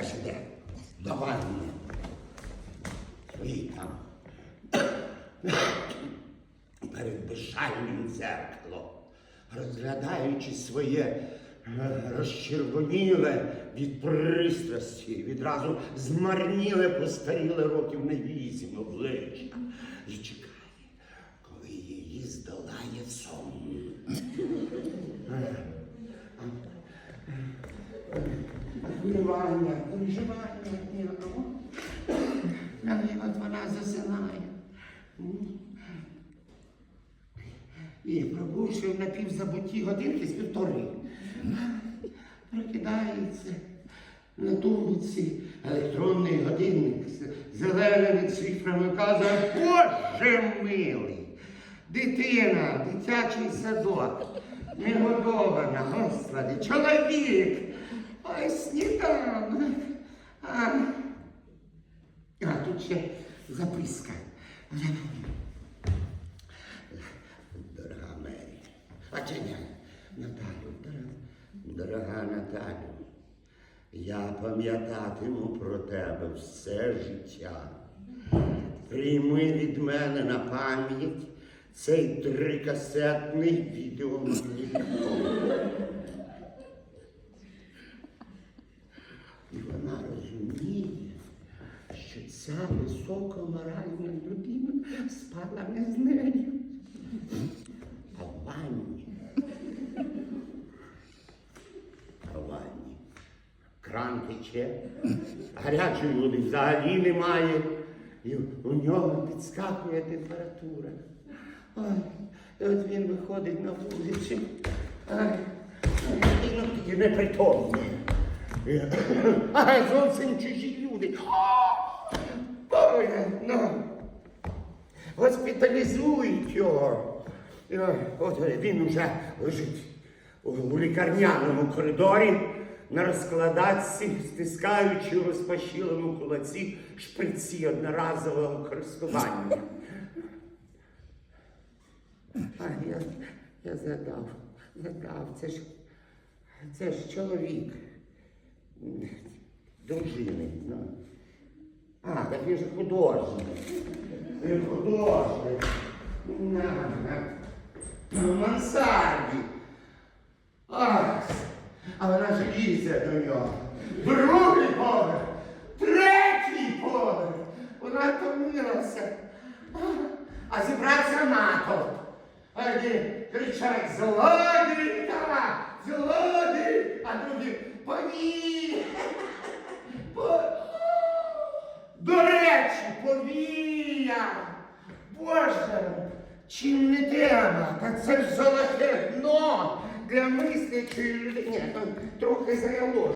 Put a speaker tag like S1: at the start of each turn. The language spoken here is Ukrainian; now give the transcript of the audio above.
S1: Знаєш де? До ванни. Свої там. Перед безшальним дзеркалом, розглядаючи своє е, розчервоніле від пристрасті, відразу змарніле, постаріле років на вісім обличчя. І чекає, коли її здолає сон. Переживання, ні, ну, але от вона засинає. І пробувши в напівзабутті годинки з півтори, прокидається на тумбці електронний годинник з зеленим від шифрами каже, Боже милий! Дитина, дитячий садок, негодована, господи, чоловік, ой, сніданок. А, а тут ще записка. Дорога Мері. А чи ні? Наталю, дорога, Наталю, я пам'ятатиму про тебе все життя. Прийми від мене на пам'ять цей трикасетний відеомагнітофон. І вона розуміє, що ця високоморальна людина спала не з нею, а в ванні. А в ванні. Кран тече, гарячої води взагалі немає. І у нього підскакує температура. Ой, і от він виходить на вулицю. Ай, і ну, такі непритомні. Зовсім чужі люди. Госпіталізують його. От він уже лежить у, лікарняному коридорі на розкладачці, стискаючи у розпашіленому кулаці шприці одноразового користування. А я, я згадав, згадав, це ж, це ж чоловік. Дружини. Ну. А, так він же художник. Він художник. На, на, на мансарді. Ах, а вона ж лізе до нього. Другий поверх, третій поверх. Вона втомилася. А, зібрався натовп. Кричать злодій, повія. Боже, чим не треба? Та це ж золоте дно для мислячої людини. Трохи заяло.